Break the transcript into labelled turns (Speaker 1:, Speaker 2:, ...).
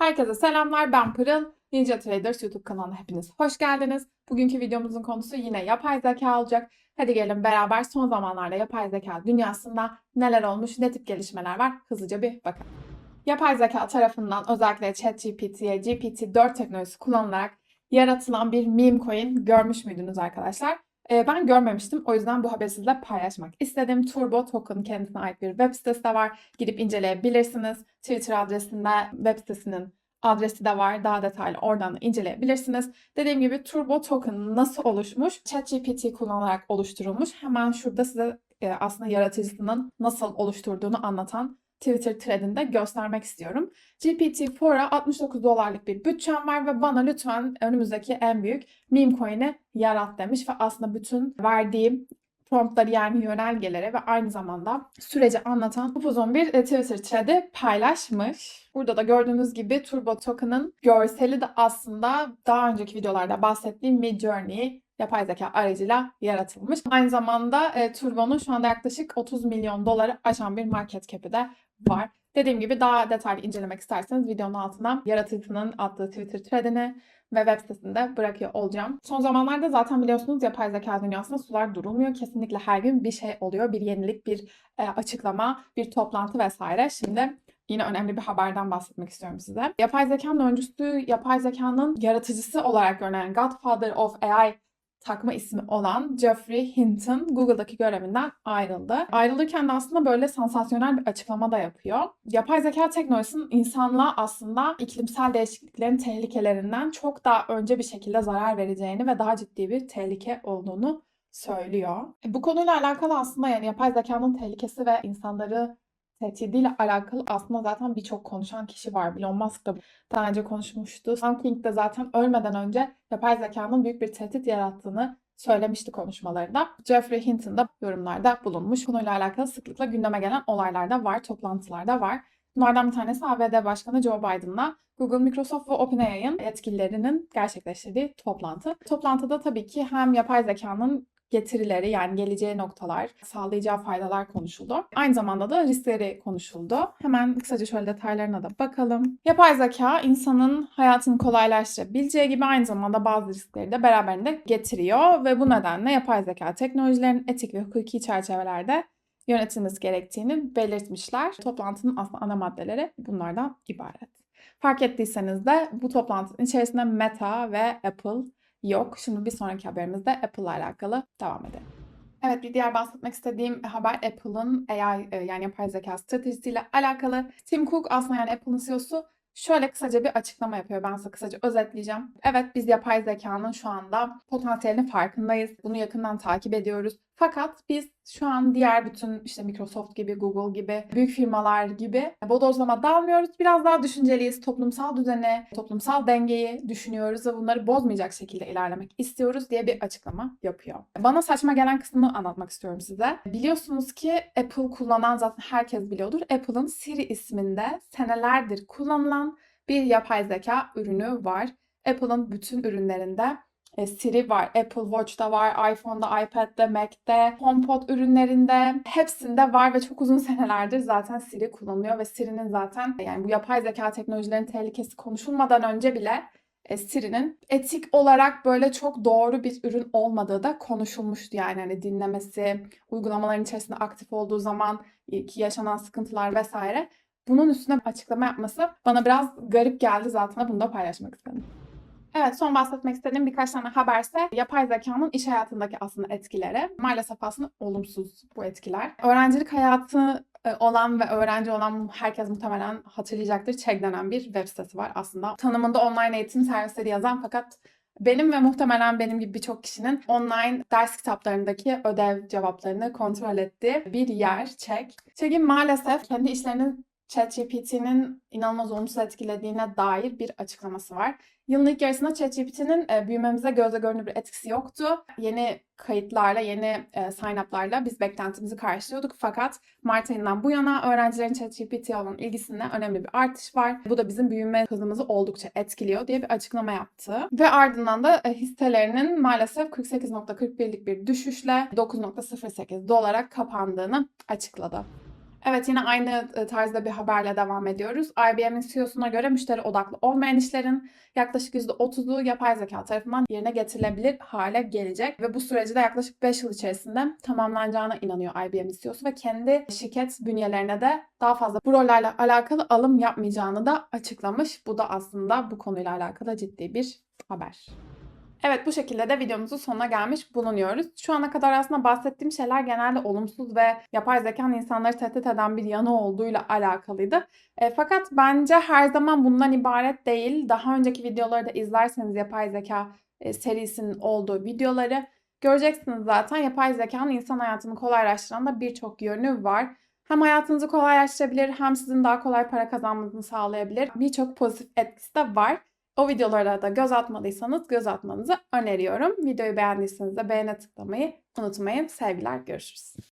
Speaker 1: Herkese selamlar ben Pırıl. Ninja Traders YouTube kanalına hepiniz hoş geldiniz. Bugünkü videomuzun konusu yine yapay zeka olacak. Hadi gelin beraber son zamanlarda yapay zeka dünyasında neler olmuş, ne tip gelişmeler var hızlıca bir bakalım. Yapay zeka tarafından özellikle ChatGPT'ye GPT-4 teknolojisi kullanılarak yaratılan bir meme coin görmüş müydünüz arkadaşlar? Ee, ben görmemiştim. O yüzden bu haberi sizle paylaşmak istedim. Turbo Token kendisine ait bir web sitesi de var. Gidip inceleyebilirsiniz. Twitter adresinde web sitesinin adresi de var. Daha detaylı oradan da inceleyebilirsiniz. Dediğim gibi Turbo Token nasıl oluşmuş? ChatGPT kullanarak oluşturulmuş. Hemen şurada size e, aslında yaratıcısının nasıl oluşturduğunu anlatan Twitter threadinde göstermek istiyorum. GPT-4'a 69 dolarlık bir bütçem var ve bana lütfen önümüzdeki en büyük meme coin'i yarat demiş ve aslında bütün verdiğim promptları yani yönergelere ve aynı zamanda süreci anlatan upuzun bir e, Twitter thread'i paylaşmış. Burada da gördüğünüz gibi Turbo Token'ın görseli de aslında daha önceki videolarda bahsettiğim Midjourney yapay zeka aracıyla yaratılmış. Aynı zamanda e, Turbo'nun şu anda yaklaşık 30 milyon doları aşan bir market cap'i de var. Dediğim gibi daha detaylı incelemek isterseniz videonun altına yaratıcısının attığı Twitter threadini ve web sitesinde bırakıyor olacağım. Son zamanlarda zaten biliyorsunuz yapay zeka dünyasında sular durulmuyor. Kesinlikle her gün bir şey oluyor. Bir yenilik, bir e, açıklama, bir toplantı vesaire. Şimdi yine önemli bir haberden bahsetmek istiyorum size. Yapay zekanın öncüsü, yapay zekanın yaratıcısı olarak görünen Godfather of AI takma ismi olan Geoffrey Hinton Google'daki görevinden ayrıldı. Ayrılırken de aslında böyle sansasyonel bir açıklama da yapıyor. Yapay zeka teknolojisinin insanlığa aslında iklimsel değişikliklerin tehlikelerinden çok daha önce bir şekilde zarar vereceğini ve daha ciddi bir tehlike olduğunu söylüyor. E, bu konuyla alakalı aslında yani yapay zekanın tehlikesi ve insanları tehdidiyle alakalı aslında zaten birçok konuşan kişi var. Elon Musk da daha önce konuşmuştu. Sam King de zaten ölmeden önce yapay zekanın büyük bir tehdit yarattığını söylemişti konuşmalarında. Jeffrey Hinton da yorumlarda bulunmuş. Konuyla alakalı sıklıkla gündeme gelen olaylar da var, toplantılar da var. Bunlardan bir tanesi ABD Başkanı Joe Biden'la Google, Microsoft ve OpenAI'ın yetkililerinin gerçekleştirdiği toplantı. Toplantıda tabii ki hem yapay zekanın getirileri yani geleceği noktalar, sağlayacağı faydalar konuşuldu. Aynı zamanda da riskleri konuşuldu. Hemen kısaca şöyle detaylarına da bakalım. Yapay zeka insanın hayatını kolaylaştırabileceği gibi aynı zamanda bazı riskleri de beraberinde getiriyor ve bu nedenle yapay zeka teknolojilerinin etik ve hukuki çerçevelerde yönetilmesi gerektiğini belirtmişler. Toplantının aslında ana maddeleri bunlardan ibaret. Fark ettiyseniz de bu toplantının içerisinde Meta ve Apple yok. Şimdi bir sonraki haberimizde Apple ile alakalı devam edelim. Evet bir diğer bahsetmek istediğim haber Apple'ın AI e, yani yapay zeka stratejisiyle alakalı. Tim Cook aslında yani Apple'ın CEO'su şöyle kısaca bir açıklama yapıyor. Ben size kısaca özetleyeceğim. Evet biz yapay zekanın şu anda potansiyelinin farkındayız. Bunu yakından takip ediyoruz. Fakat biz şu an diğer bütün işte Microsoft gibi, Google gibi, büyük firmalar gibi bodozlama dalmıyoruz. Biraz daha düşünceliyiz. Toplumsal düzeni, toplumsal dengeyi düşünüyoruz ve bunları bozmayacak şekilde ilerlemek istiyoruz diye bir açıklama yapıyor. Bana saçma gelen kısmını anlatmak istiyorum size. Biliyorsunuz ki Apple kullanan zaten herkes biliyordur. Apple'ın Siri isminde senelerdir kullanılan bir yapay zeka ürünü var. Apple'ın bütün ürünlerinde e, Siri var, Apple Watch'ta var, iPhone'da, iPad'de, Mac'te, HomePod ürünlerinde hepsinde var ve çok uzun senelerdir zaten Siri kullanılıyor ve Siri'nin zaten yani bu yapay zeka teknolojilerin tehlikesi konuşulmadan önce bile e, Siri'nin etik olarak böyle çok doğru bir ürün olmadığı da konuşulmuştu. Yani hani dinlemesi, uygulamaların içerisinde aktif olduğu zaman ki yaşanan sıkıntılar vesaire. Bunun üstüne açıklama yapması bana biraz garip geldi zaten bunu da paylaşmak istedim. Evet son bahsetmek istediğim birkaç tane haberse yapay zekanın iş hayatındaki aslında etkileri. Maalesef aslında olumsuz bu etkiler. Öğrencilik hayatı e, olan ve öğrenci olan herkes muhtemelen hatırlayacaktır. Çek denen bir web sitesi var aslında. Tanımında online eğitim servisleri yazan fakat benim ve muhtemelen benim gibi birçok kişinin online ders kitaplarındaki ödev cevaplarını kontrol ettiği bir yer Çek. Çek'in maalesef kendi işlerinin ChatGPT'nin inanılmaz olumsuz etkilediğine dair bir açıklaması var. Yılın ilk yarısında ChatGPT'nin e, büyümemize gözle görünür bir etkisi yoktu. Yeni kayıtlarla, yeni e, sign-up'larla biz beklentimizi karşılıyorduk. Fakat Mart ayından bu yana öğrencilerin ChatGPT'ye olan ilgisinde önemli bir artış var. Bu da bizim büyüme hızımızı oldukça etkiliyor diye bir açıklama yaptı. Ve ardından da e, hisselerinin maalesef 48.41'lik bir düşüşle 9.08 dolara kapandığını açıkladı. Evet yine aynı e, tarzda bir haberle devam ediyoruz. IBM'in CEO'suna göre müşteri odaklı olmayan işlerin yaklaşık %30'u yapay zeka tarafından yerine getirilebilir hale gelecek. Ve bu süreci de yaklaşık 5 yıl içerisinde tamamlanacağına inanıyor IBM'in CEO'su ve kendi şirket bünyelerine de daha fazla bu rollerle alakalı alım yapmayacağını da açıklamış. Bu da aslında bu konuyla alakalı ciddi bir haber. Evet bu şekilde de videomuzun sonuna gelmiş bulunuyoruz. Şu ana kadar aslında bahsettiğim şeyler genelde olumsuz ve yapay zekanın insanları tehdit eden bir yanı olduğuyla alakalıydı. E, fakat bence her zaman bundan ibaret değil. Daha önceki videoları da izlerseniz yapay zeka e, serisinin olduğu videoları göreceksiniz zaten. Yapay zekanın insan hayatını kolaylaştıran da birçok yönü var. Hem hayatınızı kolaylaştırabilir hem sizin daha kolay para kazanmanızı sağlayabilir. Birçok pozitif etkisi de var. O videolara da göz atmadıysanız göz atmanızı öneriyorum. Videoyu beğendiyseniz de beğene tıklamayı unutmayın. Sevgiler, görüşürüz.